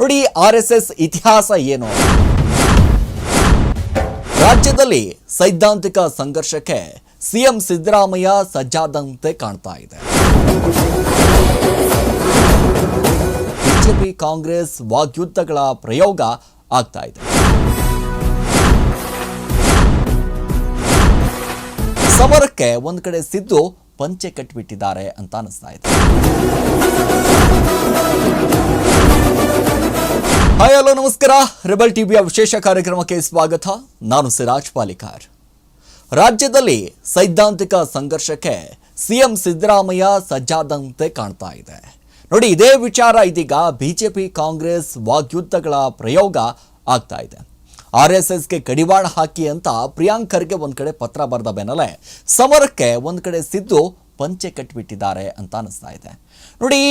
ನೋಡಿ R S S ಇತಿಹಾಸ ಏನು? ರಾಜ್ಯದಲ್ಲಿ ಸೈದ್ಧಾಂತಿಕ ಸಂಘರ್ಷಕ್ಕೆ ಸಿಎಂ ಸಿದ್ದರಾಮಯ್ಯ ಸಜ್ಜಾದಂತೆ ಕಾಣ್ತಾ ಇದೆ. ಬಿಜೆಪಿ, ಕಾಂಗ್ರೆಸ್ ವಾಗ್ಯುದ್ಧಗಳ ಪ್ರಯೋಗ ಆಗ್ತಾ ಇದೆ. ಸಮರಕ್ಕೆ ಒಂದ್ ಕಡೆ ಸಿದ್ದು ಪಂಚೆ ಕಟ್ಟಿಬಿಟ್ಟಿದ್ದಾರೆ ಅಂತ ಅನಿಸ್ತಾ ಇದೆ. ಹಾಯ್ ಹಲೋ ನಮಸ್ಕಾರ. ರೆಬಲ್ ಟಿವಿಯ ವಿಶೇಷ ಕಾರ್ಯಕ್ರಮಕ್ಕೆ ಸ್ವಾಗತ. ನಾನು ಸಿರಾಜ್ ಪಾಲಿಕಾರ್. ರಾಜ್ಯದಲ್ಲಿ ಸೈದ್ಧಾಂತಿಕ ಸಂಘರ್ಷಕ್ಕೆ ಸಿಎಂ ಸಿದ್ದರಾಮಯ್ಯ ಸಜ್ಜಾದಂತೆ ಕಾಣ್ತಾ ಇದೆ. ನೋಡಿ, ಇದೇ ವಿಚಾರ ಇದೀಗ ಬಿಜೆಪಿ ಕಾಂಗ್ರೆಸ್ ವಾಗ್ಯುದ್ಧಗಳ ಪ್ರಯೋಗ ಆಗ್ತಾ ಇದೆ. ಆರ್ ಎಸ್ ಎಸ್ಗೆ ಕಡಿವಾಣ ಹಾಕಿ ಅಂತ ಪ್ರಿಯಾಂಕ್ ಖರ್ಗೆ ಒಂದು ಕಡೆ ಪತ್ರ ಬರೆದ ಬೆನ್ನಲ್ಲೇ ಸಮರಕ್ಕೆ ಒಂದು ಕಡೆ ಸಿದ್ದು ಪಂಚೆ ಕಟ್ಟಿಬಿಟ್ಟಿದ್ದಾರೆ ಅಂತ ಅನಿಸ್ತಾ ಇದೆ. ನೋಡಿ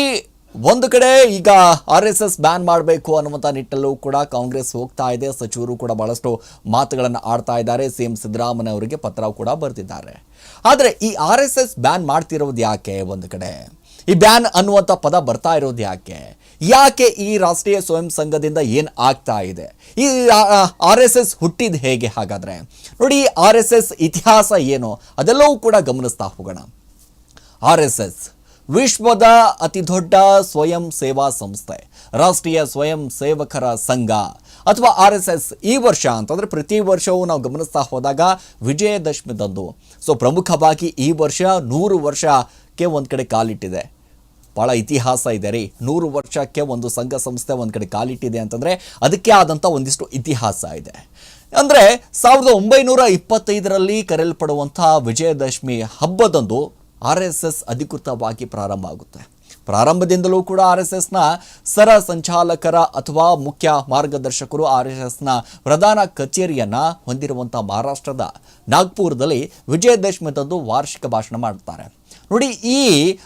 ಒಂದು ಕಡೆ ಈಗ ಆರ್ ಎಸ್ ಎಸ್ ಬ್ಯಾನ್ ಮಾಡಬೇಕು ಅನ್ನುವಂಥ ನಿಟ್ಟಲ್ಲೂ ಕೂಡ ಕಾಂಗ್ರೆಸ್ ಹೋಗ್ತಾ ಇದೆ. ಸಚಿವರು ಕೂಡ ಬಹಳಷ್ಟು ಮಾತುಗಳನ್ನು ಆಡ್ತಾ ಇದ್ದಾರೆ. ಸಿ ಎಂ ಸಿದ್ದರಾಮಯ್ಯ ಅವರಿಗೆ ಪತ್ರ ಕೂಡ ಬರೆದಿದ್ದಾರೆ ಆದರೆ ಈ ಆರ್ ಎಸ್ ಎಸ್ ಬ್ಯಾನ್ ಮಾಡ್ತಿರೋದು ಯಾಕೆ ಒಂದು ಕಡೆ? ಈ ಬ್ಯಾನ್ ಅನ್ನುವಂಥ ಪದ ಬರ್ತಾ ಇರೋದು ಯಾಕೆ? ಯಾಕೆ ಈ ರಾಷ್ಟ್ರೀಯ ಸ್ವಯಂ ಸಂಘದಿಂದ ಏನು ಆಗ್ತಾ ಇದೆ? ಈ ಆರ್ ಎಸ್ ಎಸ್ ಹುಟ್ಟಿದ ಹೇಗೆ ಹಾಗಾದರೆ? ನೋಡಿ ಆರ್ ಎಸ್ ಎಸ್ ಇತಿಹಾಸ ಏನು ಅದೆಲ್ಲವೂ ಕೂಡ ಗಮನಿಸ್ತಾ ಹೋಗೋಣ. ಆರ್ ಎಸ್ ಎಸ್ ವಿಶ್ವದ ಅತಿ ದೊಡ್ಡ ಸ್ವಯಂ ಸೇವಾ ಸಂಸ್ಥೆ, ರಾಷ್ಟ್ರೀಯ ಸ್ವಯಂ ಸೇವಕರ ಸಂಘ ಅಥವಾ ಆರ್ ಎಸ್ ಎಸ್ ಈ ವರ್ಷ ಅಂತಂದರೆ ಪ್ರತಿ ವರ್ಷವೂ ನಾವು ಗಮನಿಸ್ತಾ ಹೋದಾಗ ವಿಜಯದಶಮಿದಂದು. ಸೊ ಪ್ರಮುಖವಾಗಿ ಈ ವರ್ಷ ನೂರು ವರ್ಷಕ್ಕೆ ಒಂದು ಕಡೆ ಕಾಲಿಟ್ಟಿದೆ. ಭಾಳ ಇತಿಹಾಸ ಇದೆ ರೀ. ನೂರು ವರ್ಷಕ್ಕೆ ಒಂದು ಸಂಘ ಸಂಸ್ಥೆ ಒಂದು ಕಡೆ ಕಾಲಿಟ್ಟಿದೆ ಅಂತಂದರೆ ಅದಕ್ಕೆ ಆದಂಥ ಒಂದಿಷ್ಟು ಇತಿಹಾಸ ಇದೆ. ಅಂದರೆ ಸಾವಿರದ ಒಂಬೈನೂರ ಇಪ್ಪತ್ತೈದರಲ್ಲಿ ಕರೆಯಲ್ಪಡುವಂಥ ವಿಜಯದಶಮಿ ಹಬ್ಬದಂದು ಆರ್ ಎಸ್ ಎಸ್ ಅಧಿಕೃತವಾಗಿ ಪ್ರಾರಂಭ ಆಗುತ್ತೆ. ಪ್ರಾರಂಭದಿಂದಲೂ ಕೂಡ ಆರ್ ಎಸ್ ಎಸ್ನ ಸರ ಸಂಚಾಲಕರ ಅಥವಾ ಮುಖ್ಯ ಮಾರ್ಗದರ್ಶಕರು ಆರ್ ಎಸ್ ಎಸ್ನ ಪ್ರಧಾನ ಕಚೇರಿಯನ್ನು ಹೊಂದಿರುವಂಥ ಮಹಾರಾಷ್ಟ್ರದ ನಾಗ್ಪುರದಲ್ಲಿ ವಿಜಯದಶಮಿದಂದು ವಾರ್ಷಿಕ ಭಾಷಣ ಮಾಡ್ತಾರೆ. ನೋಡಿ ಈ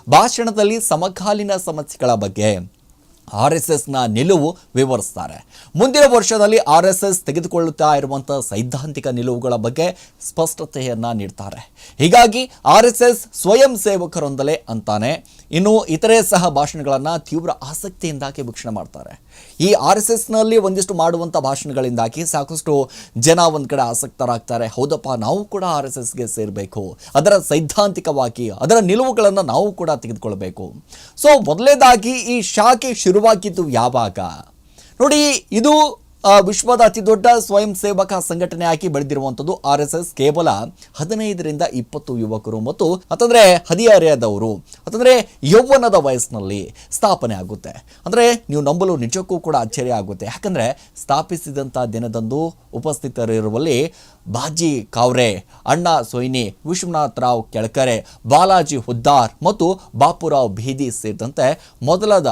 ಭಾಷಣದಲ್ಲಿ ಸಮಕಾಲೀನ ಸಮಸ್ಯೆಗಳ ಬಗ್ಗೆ ಆರ್ ಎಸ್ ಎಸ್ನ ನಿಲುವು ವಿವರಿಸ್ತಾರೆ. ಮುಂದಿನ ವರ್ಷದಲ್ಲಿ ಆರ್ ಎಸ್ ಎಸ್ ತೆಗೆದುಕೊಳ್ಳುತ್ತಾ ಇರುವಂಥ ಸೈದ್ಧಾಂತಿಕ ನಿಲುವುಗಳ ಬಗ್ಗೆ ಸ್ಪಷ್ಟತೆಯನ್ನು ನೀಡ್ತಾರೆ. ಹೀಗಾಗಿ ಆರ್ ಎಸ್ ಎಸ್ ಸ್ವಯಂ ಸೇವಕರೊಂದಲೇ ಅಂತಾನೆ ಇನ್ನು ಇತರೆ ಸಹ ಭಾಷಣಗಳನ್ನು ತೀವ್ರ ಆಸಕ್ತಿಯಿಂದಾಗಿ ವೀಕ್ಷಣೆ ಮಾಡ್ತಾರೆ. ಈ ಆರ್ ಎಸ್ ಎಸ್ನಲ್ಲಿ ಒಂದಿಷ್ಟು ಮಾಡುವಂಥ ಭಾಷಣಗಳಿಂದಾಗಿ ಸಾಕಷ್ಟು ಜನ ಒಂದು ಕಡೆ ಆಸಕ್ತರಾಗ್ತಾರೆ. ಹೌದಪ್ಪ, ನಾವು ಕೂಡ ಆರ್ ಎಸ್ ಎಸ್ಗೆ ಸೇರಬೇಕು. ಅದರ ಸೈದ್ಧಾಂತಿಕವಾಗಿ, ಅದರ ನಿಲುವುಗಳನ್ನು ನಾವು ಕೂಡ ತೆಗೆದುಕೊಳ್ಬೇಕು. ಸೊ, ಮೊದಲೇದಾಗಿ ಈ ಶಾಖೆ ಶುರುವಾಗಿದ್ದು ಯಾವಾಗ? ನೋಡಿ, ಇದು ವಿಶ್ವದ ಅತಿ ದೊಡ್ಡ ಸ್ವಯಂ ಸೇವಕ ಸಂಘಟನೆಯಾಗಿ ಬೆಳೆದಿರುವಂಥದ್ದು ಆರ್ ಎಸ್ ಎಸ್ ಕೇವಲ ಹದಿನೈದರಿಂದ ಇಪ್ಪತ್ತು ಯುವಕರು ಮತ್ತು ಅಂತಂದ್ರೆ ಹದಿಹರೆಯದವರು. ಅಂತಂದ್ರೆ ಯೌವನದ ವಯಸ್ಸಿನಲ್ಲಿ ಸ್ಥಾಪನೆ ಆಗುತ್ತೆ. ಅಂದ್ರೆ ನೀವು ನಂಬಲು ನಿಜಕ್ಕೂ ಕೂಡ ಆಶ್ಚರ್ಯ ಆಗುತ್ತೆ ಯಾಕಂದ್ರೆ ಸ್ಥಾಪಿಸಿದಂಥ ದಿನದಂದು ಉಪಸ್ಥಿತರಿರುವಲ್ಲಿ ಬಾಜಿ ಕಾವ್ರೆ, ಅಣ್ಣ ಸೊಯ್ನಿ, ವಿಶ್ವನಾಥ್ ರಾವ್ ಕೆಳಕರೆ, ಬಾಲಾಜಿ ಹುದ್ದಾರ್ ಮತ್ತು ಬಾಪುರಾವ್ ಬೀದಿ ಸೇರಿದಂತೆ ಮೊದಲಾದ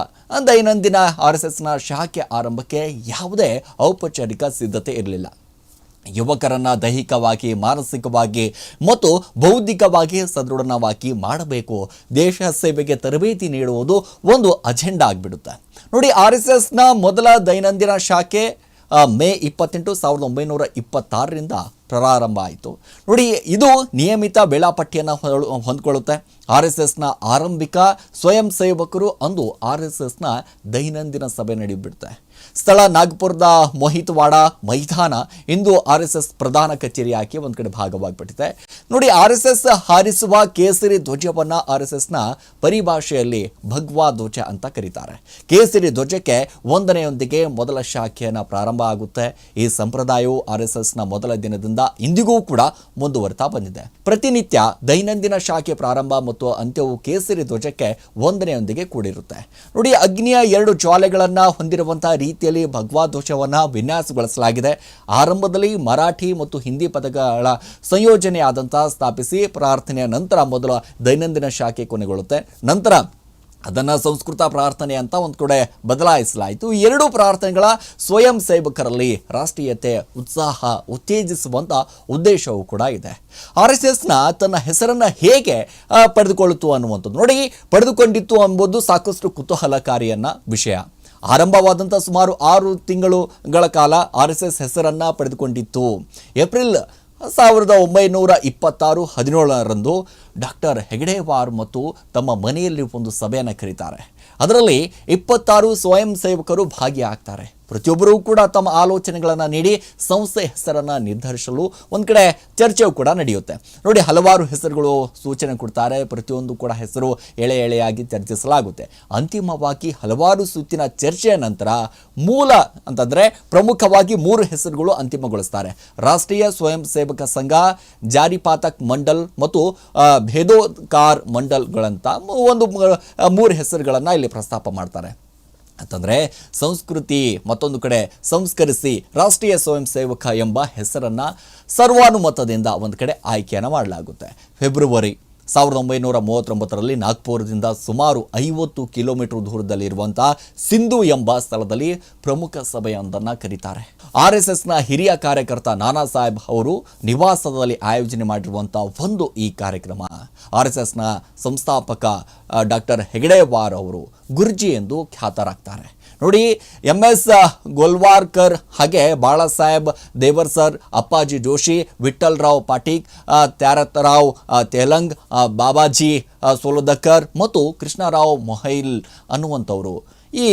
ದೈನಂದಿನ ಆರ್ ಎಸ್ ಎಸ್ನ ಶಾಖೆ ಆರಂಭಕ್ಕೆ ಯಾವುದೇ ಔಪಚಾರಿಕ ಸಿದ್ಧತೆ ಇರಲಿಲ್ಲ. ಯುವಕರನ್ನು ದೈಹಿಕವಾಗಿ, ಮಾನಸಿಕವಾಗಿ ಮತ್ತು ಬೌದ್ಧಿಕವಾಗಿ ಸದೃಢನವಾಗಿ ಮಾಡಬೇಕು. ದೇಶ ಸೇವೆಗೆ ತರಬೇತಿ ನೀಡುವುದು ಒಂದು ಅಜೆಂಡಾ ಆಗಿಬಿಡುತ್ತೆ. ನೋಡಿ, ಆರ್ ಎಸ್ ಎಸ್ನ ಮೊದಲ ದೈನಂದಿನ ಶಾಖೆ ಮೇ ಇಪ್ಪತ್ತೆಂಟು ಸಾವಿರದ ಒಂಬೈನೂರ ಇಪ್ಪತ್ತಾರರಿಂದ ಪ್ರಾರಂಭ ಆಯಿತು. ನೋಡಿ, ಇದು ನಿಯಮಿತ ವೇಳಾಪಟ್ಟಿಯನ್ನು ಹೊಂದ್ಕೊಳ್ಳುತ್ತೆ. ಆರ್ ಎಸ್ ಎಸ್ನ ಆರಂಭಿಕ ಸ್ವಯಂ ಸೇವಕರು ಅಂದು ಆರ್ ಎಸ್ ಎಸ್ನ ದೈನಂದಿನ ಸಭೆ ನಡೆಯುಬಿಡುತ್ತೆ ಸ್ಥಳ ನಾಗ್ಪುರದ ಮೊಹಿತ್ವಾಡ ಮೈದಾನ ಇಂದು ಆರ್ ಎಸ್ ಎಸ್ ಪ್ರಧಾನ ಕಚೇರಿಯಾಗಿ ಒಂದು ಕಡೆ ಭಾಗವಾಗಿಬಿಟ್ಟಿದೆ. ನೋಡಿ, ಆರ್ ಎಸ್ ಹಾರಿಸುವ ಕೇಸರಿ ಧ್ವಜವನ್ನ ಆರ್ ಎಸ್ ಪರಿಭಾಷೆಯಲ್ಲಿ ಭಗ್ವಾ ಧ್ವಜ ಅಂತ ಕರೀತಾರೆ. ಕೇಸರಿ ಧ್ವಜಕ್ಕೆ ಒಂದನೆಯೊಂದಿಗೆ ಮೊದಲ ಶಾಖೆಯನ್ನು ಪ್ರಾರಂಭ ಆಗುತ್ತೆ. ಈ ಸಂಪ್ರದಾಯವು ಆರ್ ಎಸ್ ಮೊದಲ ದಿನದಿಂದ ಇಂದಿಗೂ ಕೂಡ ಮುಂದುವರಿತಾ ಬಂದಿದೆ. ಪ್ರತಿನಿತ್ಯ ದೈನಂದಿನ ಶಾಖೆ ಪ್ರಾರಂಭ ಮತ್ತು ಅಂತ್ಯವು ಕೇಸರಿ ಧ್ವಜಕ್ಕೆ ಒಂದನೆಯೊಂದಿಗೆ ಕೂಡಿರುತ್ತೆ. ನೋಡಿ, ಅಗ್ನಿಯ ಎರಡು ಜ್ವಾಲೆಗಳನ್ನ ಹೊಂದಿರುವಂತಹ ರೀತಿಯಲ್ಲಿ ಭಗವಾ ಧ್ವಜವನ್ನ ವಿನ್ಯಾಸಗೊಳಿಸಲಾಗಿದೆ. ಆರಂಭದಲ್ಲಿ ಮರಾಠಿ ಮತ್ತು ಹಿಂದಿ ಪದಗಳ ಸಂಯೋಜನೆಯಾದಂತಹ ಸ್ಥಾಪಿಸಿ ಪ್ರಾರ್ಥನೆಯ ನಂತರ ಮೊದಲ ದೈನಂದಿನ ಶಾಖೆ ಕೊನೆಗೊಳ್ಳುತ್ತೆ. ನಂತರ ಅದನ್ನು ಸಂಸ್ಕೃತ ಪ್ರಾರ್ಥನೆ ಅಂತ ಒಂದು ಕಡೆ ಬದಲಾಯಿಸಲಾಯಿತು. ಎರಡು ಪ್ರಾರ್ಥನೆಗಳ ಸ್ವಯಂ ಸೇವಕರಲ್ಲಿ ರಾಷ್ಟ್ರೀಯತೆ, ಉತ್ಸಾಹ ಉತ್ತೇಜಿಸುವಂಥ ಉದ್ದೇಶವೂ ಕೂಡ ಇದೆ. ಆರ್ ಎಸ್ ಎಸ್ನ ತನ್ನ ಹೆಸರನ್ನು ಹೇಗೆ ಪಡೆದುಕೊಳ್ಳಿತು ಅನ್ನುವಂಥದ್ದು ನೋಡಿ. ಪಡೆದುಕೊಂಡಿತ್ತು ಎಂಬುದು ಸಾಕಷ್ಟು ಕುತೂಹಲಕಾರಿಯನ್ನ ವಿಷಯ. ಆರಂಭವಾದಂಥ ಸುಮಾರು ಆರು ತಿಂಗಳುಗಳ ಕಾಲ ಆರ್ ಎಸ್ ಎಸ್ ಹೆಸರನ್ನು ಪಡೆದುಕೊಂಡಿತ್ತು. ಏಪ್ರಿಲ್ ಸಾವಿರದ ಒಂಬೈನೂರ ಇಪ್ಪತ್ತಾರು ಹದಿನೇಳರಂದು ಡಾಕ್ಟರ್ ಹೆಗಡೆವಾರ್ ಮತ್ತು ತಮ್ಮ ಮನೆಯಲ್ಲಿ ಒಂದು ಸಭೆಯನ್ನು ಕರೀತಾರೆ. ಅದರಲ್ಲಿ ಇಪ್ಪತ್ತಾರು ಸ್ವಯಂ ಸೇವಕರು ಭಾಗಿಯಾಗ್ತಾರೆ. ಪ್ರತಿಯೊಬ್ಬರೂ ಕೂಡ ತಮ್ಮ ಆಲೋಚನೆಗಳನ್ನು ನೀಡಿ ಸಂಸ್ಥೆ ಹೆಸರನ್ನು ನಿರ್ಧರಿಸಲು ಒಂದು ಕಡೆ ಚರ್ಚೆಯು ಕೂಡ ನಡೆಯುತ್ತೆ. ನೋಡಿ, ಹಲವಾರು ಹೆಸರುಗಳು ಸೂಚನೆ ಕೊಡ್ತಾರೆ. ಪ್ರತಿಯೊಂದು ಕೂಡ ಹೆಸರು ಎಳೆ ಎಳೆಯಾಗಿ ಚರ್ಚಿಸಲಾಗುತ್ತೆ. ಅಂತಿಮವಾಗಿ ಹಲವಾರು ಸುತ್ತಿನ ಚರ್ಚೆಯ ನಂತರ ಮೂಲ ಅಂತಂದರೆ ಪ್ರಮುಖವಾಗಿ ಮೂರು ಹೆಸರುಗಳು ಅಂತಿಮಗೊಳಿಸ್ತಾರೆ. ರಾಷ್ಟ್ರೀಯ ಸ್ವಯಂ ಸೇವಕ ಸಂಘ, ಜಾರಿಪಾತಕ್ ಮಂಡಲ್ ಮತ್ತು ಭೇದೋಕಾರ್ ಮಂಡಲ್ಗಳಂತ ಒಂದು ಮೂರು ಹೆಸರುಗಳನ್ನು ಇಲ್ಲಿ ಪ್ರಸ್ತಾಪ ಮಾಡ್ತಾರೆ. ಅಂತಂದರೆ ಸಂಸ್ಕೃತಿ ಮತ್ತೊಂದು ಕಡೆ ಸಂಸ್ಕರಿಸಿ ರಾಷ್ಟ್ರೀಯ ಸ್ವಯಂ ಸೇವಕ ಎಂಬ ಹೆಸರನ್ನು ಸರ್ವಾನುಮತದಿಂದ ಒಂದು ಕಡೆ ಆಯ್ಕೆಯನ್ನು ಮಾಡಲಾಗುತ್ತೆ. ಫೆಬ್ರವರಿ ಸಾವಿರದ ಒಂಬೈನೂರ ಮೂವತ್ತೊಂಬತ್ತರಲ್ಲಿ ನಾಗ್ಪುರದಿಂದ ಸುಮಾರು ಐವತ್ತು ಕಿಲೋಮೀಟರ್ ದೂರದಲ್ಲಿರುವಂಥ ಸಿಂಧು ಎಂಬ ಸ್ಥಳದಲ್ಲಿ ಪ್ರಮುಖ ಸಭೆಯೊಂದನ್ನು ಕರೀತಾರೆ. ಆರ್ ಎಸ್ ಎಸ್ನ ಹಿರಿಯ ಕಾರ್ಯಕರ್ತ ನಾನಾ ಸಾಹೇಬ್ ಅವರು ನಿವಾಸದಲ್ಲಿ ಆಯೋಜನೆ ಮಾಡಿರುವಂಥ ಒಂದು ಈ ಕಾರ್ಯಕ್ರಮ. ಆರ್ ಎಸ್ ಎಸ್ನ ಸಂಸ್ಥಾಪಕ ಡಾಕ್ಟರ್ ಹೆಗಡೆವಾರ್ ಅವರು ಗುರ್ಜಿ ಎಂದು ಖ್ಯಾತರಾಗ್ತಾರೆ. ನೋಡಿ ಎಂ ಎಸ್ ಗೋಲ್ವಾರ್ಕರ್ ಹಾಗೆ ಬಾಳಾ ಸಾಹೇಬ್ ದೇವರ್ ಸರ್, ಅಪ್ಪಾಜಿ ಜೋಶಿ ವಿಠಲ್ ರಾವ್ ಪಾಟೀಕ್ ತ್ಯಾರತ್ ತ್ಯಾರತರಾವ್ ತೆಲಂಗ್ ಬಾಬಾಜಿ ಸೋಲೋದಕ್ಕರ್ ಸೋಲೋದಕರ್ ಮತ್ತು ಕೃಷ್ಣರಾವ್ ಮೊಹೈಲ್ ಅನ್ನುವಂಥವರು. ಈ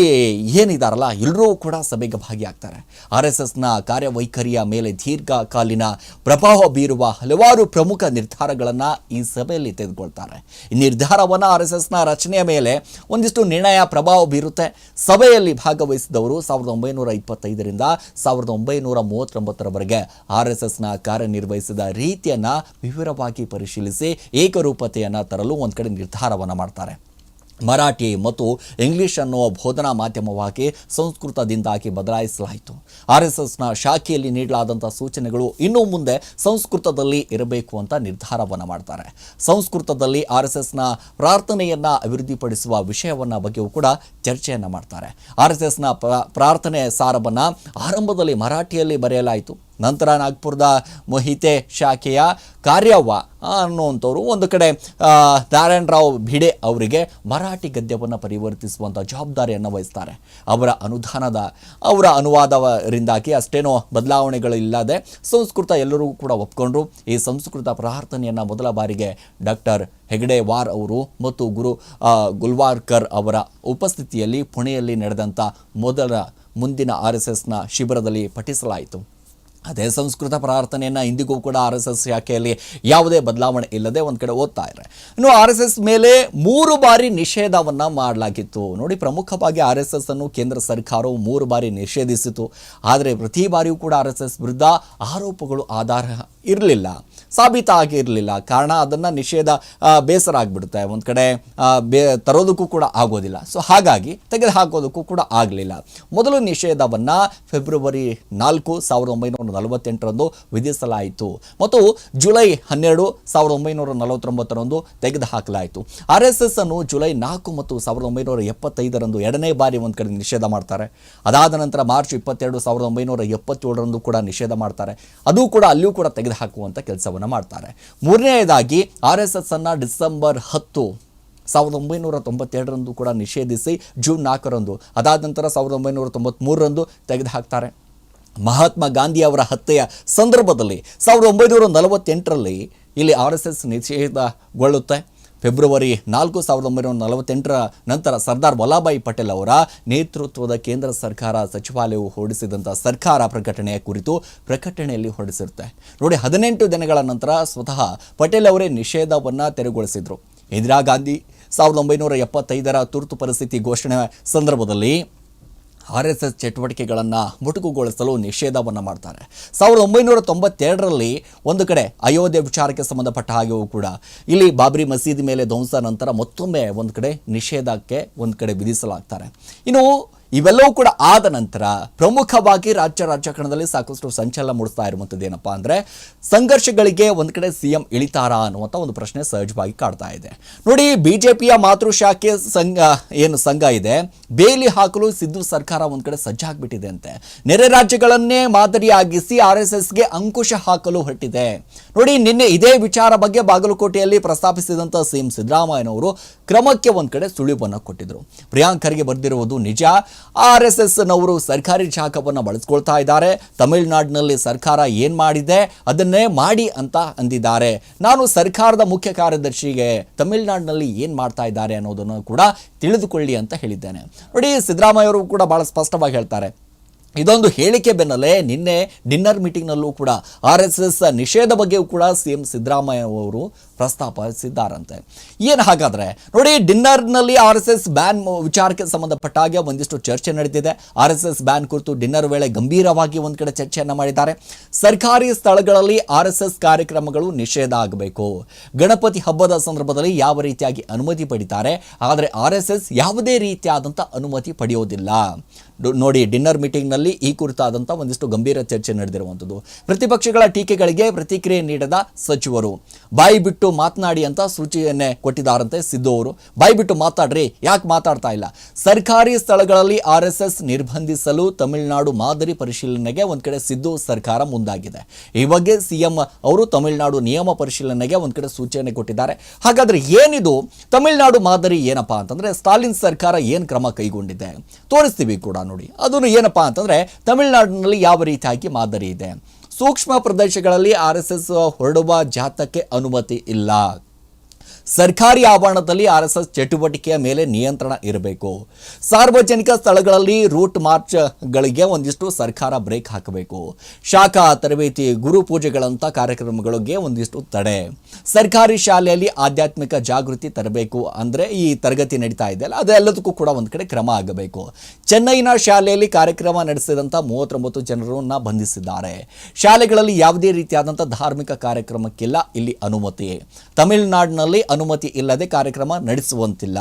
ಏನಿದಾರಲ್ಲ ಎಲ್ಲರೂ ಕೂಡ ಸಭೆಗೆ ಭಾಗಿಯಾಗ್ತಾರೆ. ಆರ್ ಎಸ್ ಎಸ್ನ ಕಾರ್ಯವೈಖರಿಯ ಮೇಲೆ ದೀರ್ಘಕಾಲೀನ ಪ್ರಭಾವ ಬೀರುವ ಹಲವಾರು ಪ್ರಮುಖ ನಿರ್ಧಾರಗಳನ್ನು ಈ ಸಭೆಯಲ್ಲಿ ತೆಗೆದುಕೊಳ್ತಾರೆ. ಈ ನಿರ್ಧಾರವನ್ನು ಆರ್ ಎಸ್ ಎಸ್ನ ರಚನೆಯ ಮೇಲೆ ಒಂದಿಷ್ಟು ನಿರ್ಣಯ ಪ್ರಭಾವ ಬೀರುತ್ತೆ. ಸಭೆಯಲ್ಲಿ ಭಾಗವಹಿಸಿದವರು ಸಾವಿರದ ಒಂಬೈನೂರ ಇಪ್ಪತ್ತೈದರಿಂದ ಸಾವಿರದ ಒಂಬೈನೂರ ಮೂವತ್ತೊಂಬತ್ತರವರೆಗೆ ಆರ್ ಎಸ್ ಎಸ್ನ ಕಾರ್ಯನಿರ್ವಹಿಸಿದ ರೀತಿಯನ್ನು ವಿವರವಾಗಿ ಪರಿಶೀಲಿಸಿ, ಏಕರೂಪತೆಯನ್ನು ತರಲು ಒಂದು ಕಡೆ ನಿರ್ಧಾರವನ್ನು ಮಾಡ್ತಾರೆ. ಮರಾಠಿ ಮತ್ತು ಇಂಗ್ಲಿಷ್ ಅನ್ನುವ ಬೋಧನಾ ಮಾಧ್ಯಮವಾಗಿ ಸಂಸ್ಕೃತದಿಂದಾಗಿ ಬದಲಾಯಿಸಲಾಯಿತು. ಆರ್ ಎಸ್ ಎಸ್ನ ಶಾಖೆಯಲ್ಲಿ ನೀಡಲಾದಂಥ ಸೂಚನೆಗಳು ಇನ್ನು ಮುಂದೆ ಸಂಸ್ಕೃತದಲ್ಲಿ ಇರಬೇಕು ಅಂತ ನಿರ್ಧಾರವನ್ನು ಮಾಡ್ತಾರೆ. ಸಂಸ್ಕೃತದಲ್ಲಿ ಆರ್ ಎಸ್ ಎಸ್ನ ಪ್ರಾರ್ಥನೆಯನ್ನು ಅಭಿವೃದ್ಧಿಪಡಿಸುವ ವಿಷಯವನ್ನು ಬಗ್ಗೆಯೂ ಕೂಡ ಚರ್ಚೆಯನ್ನು ಮಾಡ್ತಾರೆ. ಆರ್ ಎಸ್ ಎಸ್ನ ಪ್ರಾರ್ಥನೆ ಸಾರವನ್ನು ಆರಂಭದಲ್ಲಿ ಮರಾಠಿಯಲ್ಲಿ ಬರೆಯಲಾಯಿತು. ನಂತರ ನಾಗ್ಪುರದ ಮೊಹಿತೆ ಶಾಖೆಯ ಕಾರ್ಯವ್ವ ಅನ್ನುವಂಥವ್ರು ಒಂದು ಕಡೆ ನಾರಾಯಣರಾವ್ ನಾರಾಯಣ ಭಿಡೆ ಅವರಿಗೆ ಮರಾಠಿ ಗದ್ಯವನ್ನು ಪರಿವರ್ತಿಸುವಂಥ ಜವಾಬ್ದಾರಿಯನ್ನು ವಹಿಸ್ತಾರೆ. ಅವರ ಅನುದಾನದ, ಅವರ ಅನುವಾದವರಿಂದಾಗಿ ಅಷ್ಟೇನೋ ಬದಲಾವಣೆಗಳಿಲ್ಲದೆ ಸಂಸ್ಕೃತ ಎಲ್ಲರೂ ಕೂಡ ಒಪ್ಕೊಂಡ್ರು. ಈ ಸಂಸ್ಕೃತ ಪ್ರಾರ್ಥನೆಯನ್ನು ಮೊದಲ ಬಾರಿಗೆ ಡಾಕ್ಟರ್ ಹೆಗಡೆ ವಾರ್ ಅವರು ಮತ್ತು ಗುರು ಗುಲ್ವಾರ್ಕರ್ ಅವರ ಉಪಸ್ಥಿತಿಯಲ್ಲಿ ಪುಣೆಯಲ್ಲಿ ನಡೆದಂಥ ಮೊದಲ ಮುಂದಿನ ಆರ್ ಎಸ್ ಎಸ್ನ ಶಿಬಿರದಲ್ಲಿ ಪಠಿಸಲಾಯಿತು. ಅದೇ ಸಂಸ್ಕೃತ ಪ್ರಾರ್ಥನೆಯನ್ನು ಇಂದಿಗೂ ಕೂಡ ಆರ್ ಎಸ್ ಎಸ್ ಶಾಖೆಯಲ್ಲಿ ಯಾವುದೇ ಬದಲಾವಣೆ ಇಲ್ಲದೆ ಒಂದು ಕಡೆ ಓದ್ತಾ ಇದ್ದಾರೆ. ಇನ್ನು ಆರ್ ಎಸ್ ಎಸ್ ಮೇಲೆ ಮೂರು ಬಾರಿ ನಿಷೇಧವನ್ನು ಮಾಡಲಾಗಿತ್ತು. ನೋಡಿ, ಪ್ರಮುಖವಾಗಿ ಆರ್ ಎಸ್ ಎಸ್ ಅನ್ನು ಕೇಂದ್ರ ಸರ್ಕಾರವು ಮೂರು ಬಾರಿ ನಿಷೇಧಿಸಿತು ಆದರೆ ಪ್ರತಿ ಬಾರಿಯೂ ಕೂಡ ಆರ್ ಎಸ್ ಎಸ್ ವಿರುದ್ಧ ಆರೋಪಗಳು ಆಧಾರ ಇರಲಿಲ್ಲ ಸಾಬೀತಾಗಿರಲಿಲ್ಲ ಕಾರಣ ಅದನ್ನು ನಿಷೇಧ ಬೇಸರ ಆಗಿಬಿಡುತ್ತೆ. ಒಂದು ಕಡೆ ಬೇ, ತರೋದಕ್ಕೂ ಕೂಡ ಆಗೋದಿಲ್ಲ. ಸೊ ಹಾಗಾಗಿ ತೆಗೆದುಹಾಕೋದಕ್ಕೂ ಕೂಡ ಆಗಲಿಲ್ಲ. ಮೊದಲು ನಿಷೇಧವನ್ನು ಫೆಬ್ರವರಿ ನಾಲ್ಕು ಸಾವಿರದ ಒಂಬೈನೂರ ನಲವತ್ತೆಂಟರಂದು ವಿಧಿಸಲಾಯಿತು. ಮತ್ತು ಜುಲೈ ಹನ್ನೆರಡು ಸಾವಿರದ ಒಂಬೈನೂರ ನಲವತ್ತೊಂಬತ್ತರಂದು ತೆಗೆದುಹಾಕಲಾಯಿತು. ಆರ್ ಎಸ್ ಎಸ್ ಅನ್ನು ಜುಲೈ ನಾಲ್ಕು ಮತ್ತು ಸಾವಿರದ ಒಂಬೈನೂರ ಎಪ್ಪತ್ತೈದರಂದು ಎರಡನೇ ಬಾರಿ ಒಂದು ಕಡೆ ನಿಷೇಧ ಮಾಡ್ತಾರೆ. ಅದಾದ ನಂತರ ಮಾರ್ಚ್ ಇಪ್ಪತ್ತೆರಡು ಸಾವಿರದ ಒಂಬೈನೂರ ಎಪ್ಪತ್ತೇಳರಂದು ಕೂಡ ನಿಷೇಧ ಮಾಡ್ತಾರೆ. ಅದು ಕೂಡ ಅಲ್ಲಿಯೂ ಕೂಡ ತೆಗೆದುಹಾಕುವಂಥ ಕೆಲಸವನ್ನು ಮಾಡ್ತಾರೆ. ಮೂರನೆಯದಾಗಿ ಆರ್ ಎಸ್ ಎಸ್ ಅನ್ನು ಡಿಸೆಂಬರ್ ಹತ್ತು ಸಾವಿರದ ಒಂಬೈನೂರ ತೊಂಬತ್ತೆರಡರಂದು ಕೂಡ ನಿಷೇಧಿಸಿ ಜೂನ್ ನಾಲ್ಕರಂದು, ಅದಾದ ನಂತರ ಸಾವಿರದ ಒಂಬೈನೂರ ತೊಂಬತ್ತ್ಮೂರರಂದು ತೆಗೆದುಹಾಕ್ತಾರೆ. ಮಹಾತ್ಮ ಗಾಂಧಿ ಅವರ ಹತ್ಯೆಯ ಸಂದರ್ಭದಲ್ಲಿ ಸಾವಿರದ ಒಂಬೈನೂರ ನಲವತ್ತೆಂಟರಲ್ಲಿ ಇಲ್ಲಿ ಆರ್ ಎಸ್ ಎಸ್ ನಿಷೇಧಗೊಳ್ಳುತ್ತೆ. ಫೆಬ್ರವರಿ ನಾಲ್ಕು ಸಾವಿರದ ಒಂಬೈನೂರ ನಲವತ್ತೆಂಟರ ನಂತರ ಸರ್ದಾರ್ ವಲ್ಲಭಾಯಿ ಪಟೇಲ್ ಅವರ ನೇತೃತ್ವದ ಕೇಂದ್ರ ಸರ್ಕಾರ ಸಚಿವಾಲಯವು ಹೊರಡಿಸಿದಂಥ ಸರ್ಕಾರ ಪ್ರಕಟಣೆಯ ಕುರಿತು ಪ್ರಕಟಣೆಯಲ್ಲಿ ಹೊರಡಿಸಿರುತ್ತೆ. ನೋಡಿ, ಹದಿನೆಂಟು ದಿನಗಳ ನಂತರ ಸ್ವತಃ ಪಟೇಲ್ ಅವರೇ ನಿಷೇಧವನ್ನು ತೆರವುಗೊಳಿಸಿದರು. ಇಂದಿರಾ ಗಾಂಧಿ ಸಾವಿರದ ಒಂಬೈನೂರ ಎಪ್ಪತ್ತೈದರ ತುರ್ತು ಪರಿಸ್ಥಿತಿ ಘೋಷಣೆ ಸಂದರ್ಭದಲ್ಲಿ ಆರ್ ಎಸ್ ಎಸ್ ಚಟುವಟಿಕೆಗಳನ್ನು ಮೊಟಕುಗೊಳಿಸಲು ನಿಷೇಧವನ್ನು ಮಾಡ್ತಾರೆ. ಸಾವಿರದ ಒಂಬೈನೂರ ತೊಂಬತ್ತೆರಡರಲ್ಲಿ ಒಂದು ಕಡೆ ಅಯೋಧ್ಯೆ ವಿಚಾರಕ್ಕೆ ಸಂಬಂಧಪಟ್ಟ ಹಾಗೆಯೂ ಕೂಡ. ಇಲ್ಲಿ ಬಾಬ್ರಿ ಮಸೀದಿ ಮೇಲೆ ಧ್ವಂಸ ನಂತರ ಮತ್ತೊಮ್ಮೆ ಒಂದು ಕಡೆ ನಿಷೇಧಕ್ಕೆ ಒಂದು ಕಡೆ ವಿಧಿಸಲಾಗ್ತಾರೆ. ಇನ್ನು ಇವೆಲ್ಲವೂ ಕೂಡ ಆದ ನಂತರ ಪ್ರಮುಖವಾಗಿ ರಾಜ್ಯ ರಾಜಕಾರಣದಲ್ಲಿ ಸಾಕಷ್ಟು ಸಂಚಲನ ಮೂಡಿಸ್ತಾ ಇರುವಂಥದ್ದು ಏನಪ್ಪಾ ಅಂದರೆ ಸಂಘರ್ಷಗಳಿಗೆ ಒಂದು ಕಡೆ ಸಿ ಎಂ ಇಳಿತಾರಾ ಅನ್ನುವಂಥ ಒಂದು ಪ್ರಶ್ನೆ ಸಹಜವಾಗಿ ಕಾಡ್ತಾ ಇದೆ. ನೋಡಿ ಬಿ ಜೆ ಪಿಯ ಮಾತೃಶಾಖೆ ಸಂಘ, ಏನು ಸಂಘ ಇದೆ, ಬೇಲಿ ಹಾಕಲು ಸಿದ್ದು ಸರ್ಕಾರ ಒಂದು ಕಡೆ ಸಜ್ಜಾಗ್ಬಿಟ್ಟಿದೆ ಅಂತೆ. ನೆರೆ ರಾಜ್ಯಗಳನ್ನೇ ಮಾದರಿಯಾಗಿಸಿ ಆರ್ ಎಸ್ ಎಸ್ಗೆ ಅಂಕುಶ ಹಾಕಲು ಹೊರಟಿದೆ. ನೋಡಿ, ನಿನ್ನೆ ಇದೇ ವಿಚಾರ ಬಗ್ಗೆ ಬಾಗಲಕೋಟೆಯಲ್ಲಿ ಪ್ರಸ್ತಾಪಿಸಿದಂಥ ಸಿಎಂ ಸಿದ್ದರಾಮಯ್ಯನವರು ಕ್ರಮಕ್ಕೆ ಒಂದು ಕಡೆ ಸುಳಿವನ್ನು ಕೊಟ್ಟಿದ್ರು. ಪ್ರಿಯಾಂಕರಿಗೆ ಬರೆದಿರುವುದು ನಿಜ ಆರ್ ಎಸ್ ಎಸ್ ನವರು ಸರ್ಕಾರಿ ಜಾಗವನ್ನು ಬಳಸ್ಕೊಳ್ತಾ ಇದ್ದಾರೆ. ತಮಿಳುನಾಡಿನಲ್ಲಿ ಸರ್ಕಾರ ಏನ್ ಮಾಡಿದೆ ಅದನ್ನೇ ಮಾಡಿ ಅಂತ ಅಂದಿದ್ದಾರೆ. ನಾನು ಸರ್ಕಾರದ ಮುಖ್ಯ ಕಾರ್ಯದರ್ಶಿಗೆ ತಮಿಳುನಾಡಿನಲ್ಲಿ ಏನ್ ಮಾಡ್ತಾ ಇದ್ದಾರೆ ಅನ್ನೋದನ್ನು ಕೂಡ ತಿಳಿದುಕೊಳ್ಳಿ ಅಂತ ಹೇಳಿದ್ದೇನೆ. ನೋಡಿ ಸಿದ್ದರಾಮಯ್ಯ ಅವರು ಕೂಡ ಬಹಳ ಸ್ಪಷ್ಟವಾಗಿ ಹೇಳ್ತಾರೆ. ಇದೊಂದು ಹೇಳಿಕೆ ಬೆನ್ನಲ್ಲೇ ನಿನ್ನೆ ಡಿನ್ನರ್ ಮೀಟಿಂಗ್ನಲ್ಲೂ ಕೂಡ ಆರ್ ಎಸ್ ಎಸ್ ನಿಷೇಧ ಬಗ್ಗೆಯೂ ಕೂಡ ಸಿ ಎಂ ಸಿದ್ದರಾಮಯ್ಯ ಅವರು ಪ್ರಸ್ತಾಪಿಸಿದ್ದಾರಂತೆ. ಏನು ಹಾಗಾದರೆ? ನೋಡಿ, ಡಿನ್ನರ್ನಲ್ಲಿ ಆರ್ ಎಸ್ ಎಸ್ ಬ್ಯಾನ್ ವಿಚಾರಕ್ಕೆ ಸಂಬಂಧಪಟ್ಟ ಹಾಗೆ ಒಂದಿಷ್ಟು ಚರ್ಚೆ ನಡೆದಿದೆ ಆರ್ ಎಸ್ ಎಸ್ ಬ್ಯಾನ್ ಕುರಿತು ಡಿನ್ನರ್ ವೇಳೆ ಗಂಭೀರವಾಗಿ ಒಂದು ಕಡೆ ಚರ್ಚೆಯನ್ನು ಮಾಡಿದ್ದಾರೆ. ಸರ್ಕಾರಿ ಸ್ಥಳಗಳಲ್ಲಿ ಆರ್ ಎಸ್ ಎಸ್ ಕಾರ್ಯಕ್ರಮಗಳು ನಿಷೇಧ ಆಗಬೇಕು. ಗಣಪತಿ ಹಬ್ಬದ ಸಂದರ್ಭದಲ್ಲಿ ಯಾವ ರೀತಿಯಾಗಿ ಅನುಮತಿ ಪಡಿತಾರೆ? ಆದರೆ ಆರ್ ಎಸ್ ಎಸ್ ಯಾವುದೇ ರೀತಿಯಾದಂಥ ಅನುಮತಿ ಪಡೆಯೋದಿಲ್ಲ. ನೋಡಿ ಡಿನ್ನರ್ ಮೀಟಿಂಗ್ನಲ್ಲಿ ಈ ಕುರಿತಾದಂಥ ಒಂದಿಷ್ಟು ಗಂಭೀರ ಚರ್ಚೆ ನಡೆದಿರುವಂಥದ್ದು. ಪ್ರತಿಪಕ್ಷಗಳ ಟೀಕೆಗಳಿಗೆ ಪ್ರತಿಕ್ರಿಯೆ ನೀಡದ ಸಚಿವರು. ಬಾಯಿ ಬಿಟ್ಟು ಮಾತನಾಡಿ ಅಂತ ಸೂಚನೆ ಕೊಟ್ಟಿದ್ದಾರಂತೆ ಸಿದ್ದು ಅವರು. ಬಾಯಿ ಬಿಟ್ಟು ಮಾತಾಡ್ರಿ, ಯಾಕೆ ಮಾತಾಡ್ತಾ ಇಲ್ಲ? ಸರ್ಕಾರಿ ಸ್ಥಳಗಳಲ್ಲಿ ಆರ್ ನಿರ್ಬಂಧಿಸಲು ತಮಿಳುನಾಡು ಮಾದರಿ ಪರಿಶೀಲನೆಗೆ ಒಂದು ಕಡೆ ಸಿದ್ದು ಸರ್ಕಾರ ಮುಂದಾಗಿದೆ. ಈ ಬಗ್ಗೆ ಸಿಎಂ ಅವರು ತಮಿಳುನಾಡು ನಿಯಮ ಪರಿಶೀಲನೆಗೆ ಒಂದು ಕಡೆ ಸೂಚನೆ ಕೊಟ್ಟಿದ್ದಾರೆ. ಹಾಗಾದ್ರೆ ಏನಿದು? ತಮಿಳುನಾಡು ಮಾದರಿ ಏನಪ್ಪಾ ಅಂತಂದರೆ, ಸ್ಟಾಲಿನ್ ಸರ್ಕಾರ ಏನು ಕ್ರಮ ಕೈಗೊಂಡಿದೆ? ತೋರಿಸ್ತೀವಿ ಕೂಡ. ನೋಡಿ. ಅದನ್ನು ಏನಪ್ಪ ಅಂತಂದರೆ ತಮಿಳುನಾಡಿನಲ್ಲಿ ಯಾವ ರೀತಿಯಾಗಿ ಮಾದರಿ ಇದೆ? ಸೂಕ್ಷ್ಮ ಪ್ರದೇಶಗಳಲ್ಲಿ ಆರ್ ಎಸ್ ಎಸ್ ಹೊರಡುವ ಜಾತಕ್ಕೆ ಅನುಮತಿ ಇಲ್ಲ. ಸರ್ಕಾರಿ ಆವರಣದಲ್ಲಿ ಆರ್ ಎಸ್ ಎಸ್ ಚಟುವಟಿಕೆಯ ಮೇಲೆ ನಿಯಂತ್ರಣ ಇರಬೇಕು. ಸಾರ್ವಜನಿಕ ಸ್ಥಳಗಳಲ್ಲಿ ರೂಟ್ ಮಾರ್ಚ್ಗಳಿಗೆ ಒಂದಿಷ್ಟು ಸರ್ಕಾರ ಬ್ರೇಕ್ ಹಾಕಬೇಕು. ಶಾಖಾ ತರಬೇತಿ, ಗುರು ಪೂಜೆಗಳಂತ ಕಾರ್ಯಕ್ರಮಗಳಿಗೆ ಒಂದಿಷ್ಟು ತಡೆ ಸರ್ಕಾರಿ ಶಾಲೆಯಲ್ಲಿ ಆಧ್ಯಾತ್ಮಿಕ ಜಾಗೃತಿ ತರಬೇಕು ಅಂದ್ರೆ ಈ ತರಗತಿ ನಡೀತಾ ಇದೆ ಅಲ್ಲ ಅದೆಲ್ಲದಕ್ಕೂ ಕೂಡ ಒಂದು ಕಡೆ ಕ್ರಮ ಆಗಬೇಕು. ಚೆನ್ನೈನ ಶಾಲೆಯಲ್ಲಿ ಕಾರ್ಯಕ್ರಮ ನಡೆಸಿದಂಥ ಮೂವತ್ತೊಂಬತ್ತು ಜನರನ್ನ ಬಂಧಿಸಿದ್ದಾರೆ. ಶಾಲೆಗಳಲ್ಲಿ ಯಾವುದೇ ರೀತಿಯಾದಂಥ ಧಾರ್ಮಿಕ ಕಾರ್ಯಕ್ರಮಕ್ಕಿಲ್ಲ ಇಲ್ಲಿ ಅನುಮತಿ. ತಮಿಳುನಾಡಿನಲ್ಲಿ ಅನುಮತಿ ಇಲ್ಲದೆ ಕಾರ್ಯಕ್ರಮ ನಡೆಸುವಂತಿಲ್ಲ.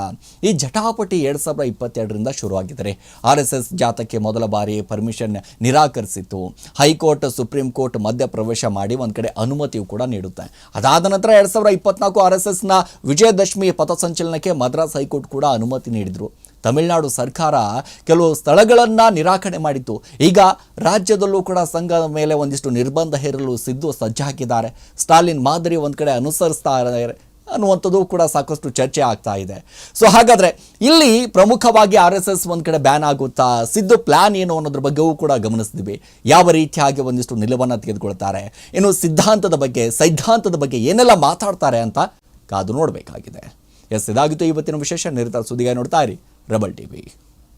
ಈ ಜಟಾಪಟಿ ಎರಡು ಸಾವಿರದ ಇಪ್ಪತ್ತೆರಡರಿಂದ ಶುರುವಾಗಿದ್ದಾರೆ ಆರ್ ಎಸ್ ಎಸ್ ಜಾಥಕ್ಕೆ ಮೊದಲ ಬಾರಿ ಪರ್ಮಿಷನ್ ನಿರಾಕರಿಸಿತ್ತು. ಹೈಕೋರ್ಟ್, ಸುಪ್ರೀಂ ಕೋರ್ಟ್ ಮಧ್ಯ ಪ್ರವೇಶ ಮಾಡಿ ಒಂದು ಕಡೆ ಅನುಮತಿಯು ಕೂಡ ನೀಡುತ್ತೆ. ಅದಾದ ನಂತರ ಎರಡು ಸಾವಿರದ ಇಪ್ಪತ್ನಾಲ್ಕು ಆರ್ ಎಸ್ ಎಸ್ನ ವಿಜಯದಶಮಿ ಪಥಸಂಚಲನಕ್ಕೆ ಮದ್ರಾಸ್ ಹೈಕೋರ್ಟ್ ಕೂಡ ಅನುಮತಿ ನೀಡಿದ್ರು. ತಮಿಳುನಾಡು ಸರ್ಕಾರ ಕೆಲವು ಸ್ಥಳಗಳನ್ನು ನಿರಾಕರಣೆ ಮಾಡಿತ್ತು. ಈಗ ರಾಜ್ಯದಲ್ಲೂ ಕೂಡ ಸಂಘದ ಮೇಲೆ ಒಂದಿಷ್ಟು ನಿರ್ಬಂಧ ಹೇರಲು ಸಿದ್ದು ಸಜ್ಜಾಗಿದ್ದಾರೆ. ಸ್ಟಾಲಿನ್ ಮಾದರಿ ಒಂದು ಕಡೆ ಅನುಸರಿಸ್ತಾ ಇದ್ದಾರೆ. ಅನ್ನುವಂಥದ್ದು ಕೂಡ ಸಾಕಷ್ಟು ಚರ್ಚೆ ಆಗ್ತಾ ಇದೆ. ಸೊ ಹಾಗಾದ್ರೆ ಇಲ್ಲಿ ಪ್ರಮುಖವಾಗಿ ಆರ್ ಎಸ್ ಎಸ್ ಒಂದ್ ಕಡೆ ಬ್ಯಾನ್ ಆಗುತ್ತಾ? ಸಿದ್ದು ಪ್ಲಾನ್ ಏನು ಅನ್ನೋದ್ರ ಬಗ್ಗೆಯೂ ಕೂಡ ಗಮನಿಸ್ತೀವಿ. ಯಾವ ರೀತಿಯಾಗಿ ಒಂದಿಷ್ಟು ನಿಲುವನ್ನು ತೆಗೆದುಕೊಳ್ತಾರೆ? ಇನ್ನು ಸಿದ್ಧಾಂತದ ಬಗ್ಗೆ, ಸೈದ್ಧಾಂತದ ಬಗ್ಗೆ ಏನೆಲ್ಲ ಮಾತಾಡ್ತಾರೆ ಅಂತ ಕಾದು ನೋಡಬೇಕಾಗಿದೆ. ಎಸ್, ಇದಾಗಿತ್ತು ಇವತ್ತಿನ ವಿಶೇಷ. ನಿರತ ಸುದ್ದಿಗೆ ನೋಡ್ತಾ ಇರಿ. ರಬಲ್ ಟಿವಿ.